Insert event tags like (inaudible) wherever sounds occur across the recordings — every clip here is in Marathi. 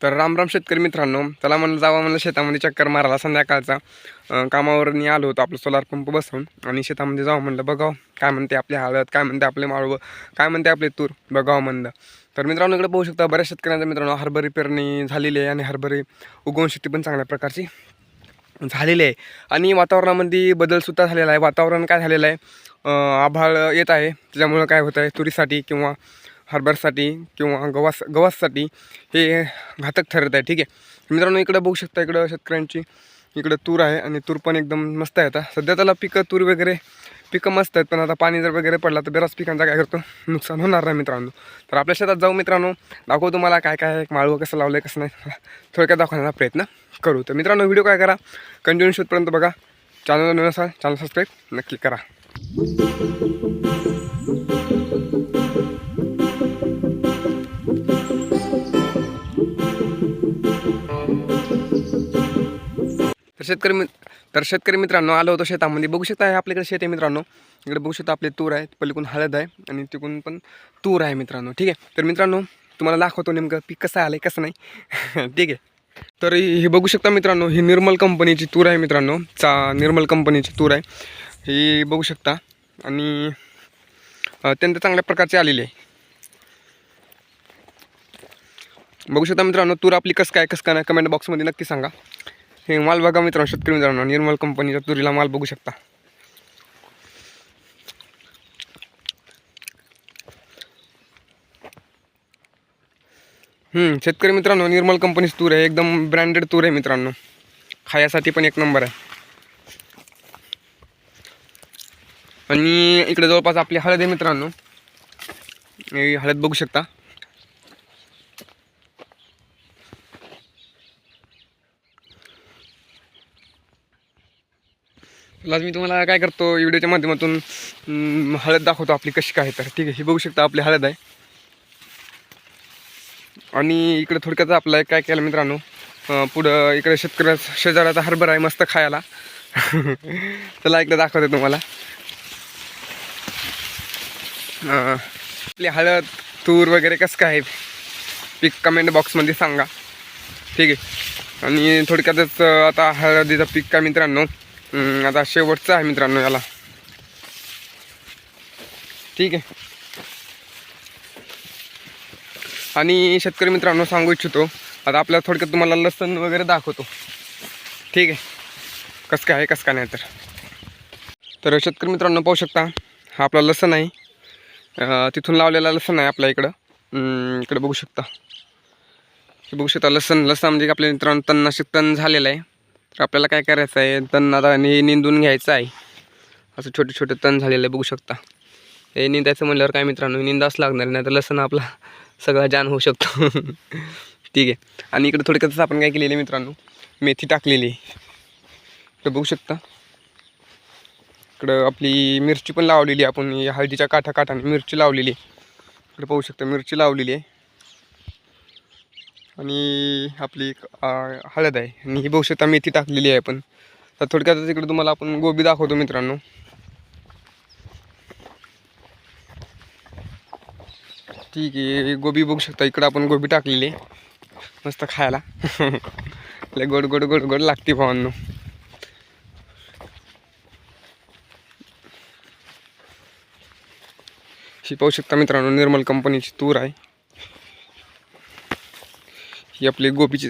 तर रामराम शेतकरी मित्रांनो. त्याला म्हणलं जावं म्हणलं शेतामध्ये चक्कर मारायला संध्याकाळचा. कामावर कामावरनी आलो होतो आपलं सोलार पंप बसवून आणि शेतामध्ये जावं म्हणलं बघावं काय म्हणते आपली हळद काय म्हणते आपले माळवं काय म्हणते आपले तूर बघावं म्हणलं. तर मित्रांनो इकडे पाहू शकता बऱ्याच शेतकऱ्यांचा मित्रांनो हरभरी पेरणी झालेली आहे आणि हरभरी उगवून शेती पण चांगल्या प्रकारची झालेली आहे. आणि वातावरणामध्ये बदलसुद्धा झालेला आहे. वातावरण काय झालेलं आहे? आभाळ येत आहे. त्याच्यामुळं काय होतं आहे तुरीसाठी किंवा हरभऱ्यासाठी किंवा गवास गवाससाठी हे घातक ठरत आहे. ठीक आहे? मित्रांनो इकडं बघू शकता इकडं शेतकऱ्यांची इकडं तूर आहे आणि तूर पण एकदम मस्त आहे आता. सध्या त्याला पिकं तूर वगैरे पिकं मस्त आहेत पण आता पाणी जर वगैरे पडला तर बऱ्याच पिकांचा काय करतो? नुकसान होणार नाही मित्रांनो. तर आपल्या शेतात जाऊ मित्रांनो दाखवू तुम्हाला काय काय आहे माळवं कसं लावलं आहे कसं नाही. थोडक्यात दाखवण्याचा प्रयत्न करू. तर मित्रांनो व्हिडिओ काय करा कंटिन्यू शेतपर्यंत बघा. चॅनल नवीन असाल चॅनल सबस्क्राईब नक्की करा. शेतकरी मित्र तर शेतकरी मित्रांनो आलो होतो शेतामध्ये. बघू शकता हे आपल्याकडे शेत आहे मित्रांनो. इकडे बघू शकता आपले तूर आहे पलीकडून हळद आहे आणि तिकडून पण तूर आहे मित्रांनो. ठीक आहे? तर मित्रांनो तुम्हाला दाखवतो नेमकं पीक कसं आलं आहे कसं नाही. (laughs) ठीक आहे? तर हे बघू शकता मित्रांनो ही निर्मल कंपनीची तूर आहे मित्रांनो. चा निर्मल कंपनीची तूर आहे. ही बघू शकता. आणि अत्यंत चांगल्या प्रकारची आलेली आहे. बघू शकता मित्रांनो तूर आपली कसं काय कसं काय नाही कमेंट बॉक्समध्ये नक्की सांगा. हे माल बघा मित्रांनो शेतकरी मित्रांनो. निर्मल कंपनीच्या तुरीला माल बघू शकता. हम्म, शेतकरी मित्रांनो निर्मल कंपनीच तूर आहे. एकदम ब्रँडेड तूर आहे मित्रांनो. खायासाठी पण एक नंबर आहे. आणि इकडे जवळपास आपली हळद आहे मित्रांनो. ही हळद बघू शकता. आज मी तुम्हाला काय करतो व्हिडिओच्या माध्यमातून हळद दाखवतो आपली कशी काय तर. ठीक आहे ही बघू शकता आपली हळद आहे. आणि इकडे थोडक्यात आपलं काय केलं मित्रांनो पुढं इकडे शेतकऱ्या शेजाराचा हरभरा आहे मस्त खायला. (laughs) चला इकडे दाखवते तुम्हाला. आपली हळद तूर वगैरे कसं काय पीक कमेंट बॉक्समध्ये सांगा. ठीक आहे. आणि थोडक्यातच आता हळदीचं पीक काय मित्रांनो आता शेवटचं आहे मित्रांनो याला. ठीक आहे. आणि शेतकरी मित्रांनो सांगू इच्छितो आता आपल्याला थोडक्यात तुम्हाला लसण वगैरे दाखवतो. ठीक आहे. कसं काय आहे कसं काय नाही तर. तर शेतकरी मित्रांनो पाहू शकता हा आपला लसण आहे. तिथून लावलेला लसण आहे आपल्या इकडं. इकडे इकडं बघू शकता. बघू शकता लसण लसण म्हणजे आपल्या मित्रांनो तणनाशक तण झालेलं आहे. तर आपल्याला काय करायचं आहे? तण आता हे निंदून घ्यायचं आहे. असं छोटे छोटे तण झालेलं आहे बघू शकता. हे निंदायचं म्हणल्यावर काय मित्रांनो निंदाच लागणार नाही तर लसण आपला सगळा जान होऊ शकतो. (laughs) ठीक आहे. आणि इकडे थोडक्यातच आपण काय केलेलं आहे मित्रांनो? मेथी टाकलेली आहे. इकडे बघू शकता. इकडं आपली मिरची पण लावलेली आहे आपण. हळदीच्या काठा काठाने मिरची लावलेली आहे. इकडे पाहू शकता मिरची लावलेली आहे. आणि आपली एक, हळद आहे. आणि ही बघू मेथी टाकलेली आहे पण. तर थोडक्यातच इकडे तुम्हाला आपण गोबी दाखवतो मित्रांनो. ठीक आहे गोबी बघू शकता. इकडं आपण गोबी टाकलेली आहे. मस्त खायला. (laughs) लय गोड गोड गोड गोड लागते भावांनो. ही पाहू शकता मित्रांनो निर्मल कंपनीची तूर आहे. ही आपली गोपीची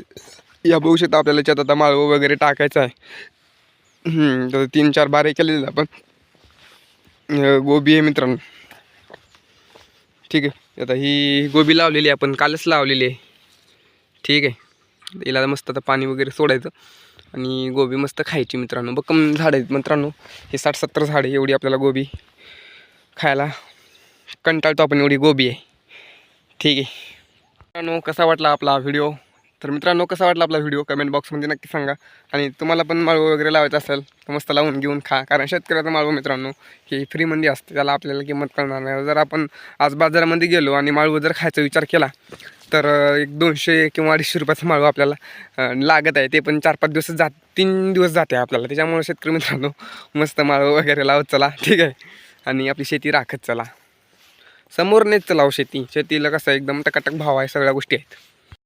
या बघू शकता आपल्याला याच्यात आता माळवं वगैरे टाकायचं आहे. तर तीन चार बारे केलेले आपण. गोबी आहे मित्रांनो. ठीक आहे आता ही गोबी लावलेली आहे आपण कालच लावलेली आहे. ठीक आहे हिला मस्त आता पाणी वगैरे सोडायचं आणि गोबी मस्त खायची मित्रांनो. बघ कम झाड आहेत मित्रांनो हे साठ सत्तर झाड आहे एवढी आपल्याला गोबी खायला कंटाळतो आपण एवढी गोबी आहे. ठीक आहे. मित्रांनो कसा वाटला आपला व्हिडिओ? तर मित्रांनो कसा वाटला आपला व्हिडिओ कमेंट बॉक्समध्ये नक्की सांगा. आणि तुम्हाला पण माळवं वगैरे लावायचं असेल तर मस्त लावून घेऊन खा. कारण शेतकऱ्याचं माळवं मित्रांनो हे फ्रीमध्ये असते. त्याला आपल्याला किंमत कळणार नाही. जर आपण आज बाजारामध्ये गेलो आणि माळवं जर खायचा विचार केला तर एक दोनशे किंवा अडीचशे रुपयाचं माळवं आपल्याला लागत आहे. ते पण चार पाच दिवस जात तीन दिवस जाते आपल्याला. त्याच्यामुळे शेतकरी मित्रांनो मस्त माळवं वगैरे लावत चला. ठीक आहे? आणि आपली शेती राखत चला. समोर नेत चलाव हो शेती. शेतीला कसं एकदम टकाटक भाव आहे सगळ्या गोष्टी आहेत.